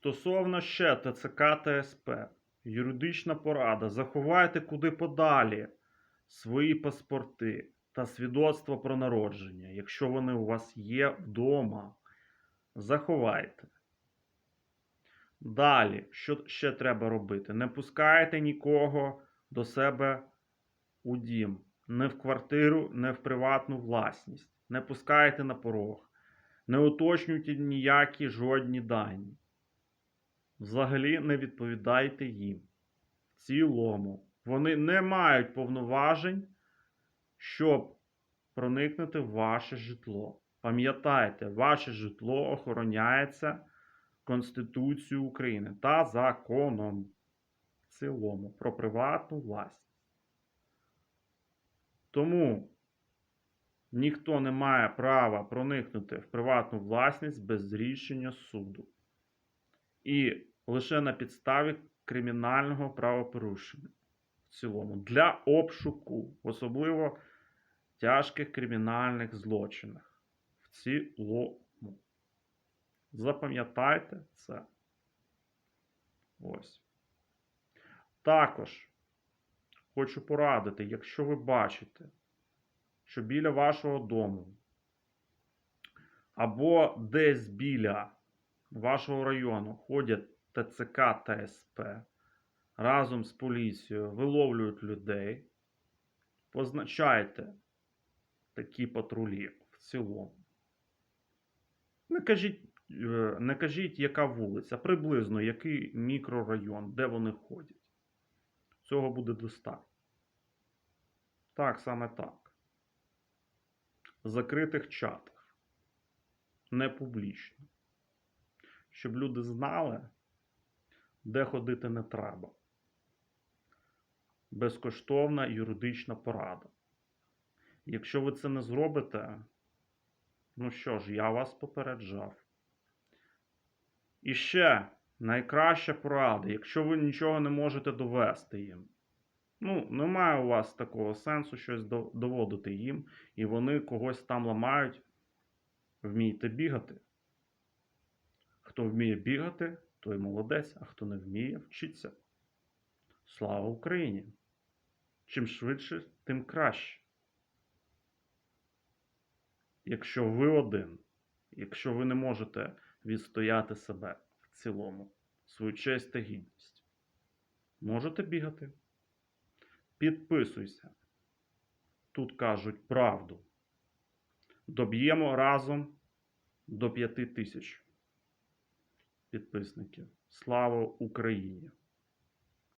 Стосовно ще ТЦК ТСП, юридична порада. Заховайте куди подалі свої паспорти та свідоцтво про народження, якщо вони у вас є вдома. Заховайте. Далі, що ще треба робити? Не пускайте нікого до себе у дім, не в квартиру, не в приватну власність. Не пускайте на порог. Не уточнюйте ніякі жодні дані. Взагалі не відповідайте їм. В цілому. Вони не мають повноважень, щоб проникнути в ваше житло. Пам'ятайте, ваше житло охороняється Конституцією України та законом в цілому про приватну власність. Тому ніхто не має права проникнути в приватну власність без рішення суду. І лише на підставі кримінального правопорушення в цілому для обшуку, особливо тяжких кримінальних злочинах. В цілому. Запам'ятайте це. Ось. Також хочу порадити, якщо ви бачите, що біля вашого дому або десь біля вашого району ходять ТЦК та СП разом з поліцією виловлюють людей, позначайте такі патрулі в цілому. Не кажіть, е, не кажіть, яка вулиця, приблизно який мікрорайон, де вони ходять. Цього буде достатньо. Так, саме так. В закритих чатах. Не публічно. Щоб люди знали, де ходити не треба. Безкоштовна юридична порада. Якщо ви це не зробите, ну що ж, я вас попереджав. І ще найкраща порада, якщо ви нічого не можете довести їм. Ну, немає у вас такого сенсу щось доводити їм, і вони когось там ламають. Вмійте бігати. Хто вміє бігати, той молодець, а хто не вміє, вчиться. Слава Україні! Чим швидше, тим краще. Якщо ви один, якщо ви не можете відстояти себе в цілому, свою честь та гідність, можете бігати. Підписуйся. Тут кажуть правду. Доб'ємо разом до п'яти тисяч підписників. Слава Україні!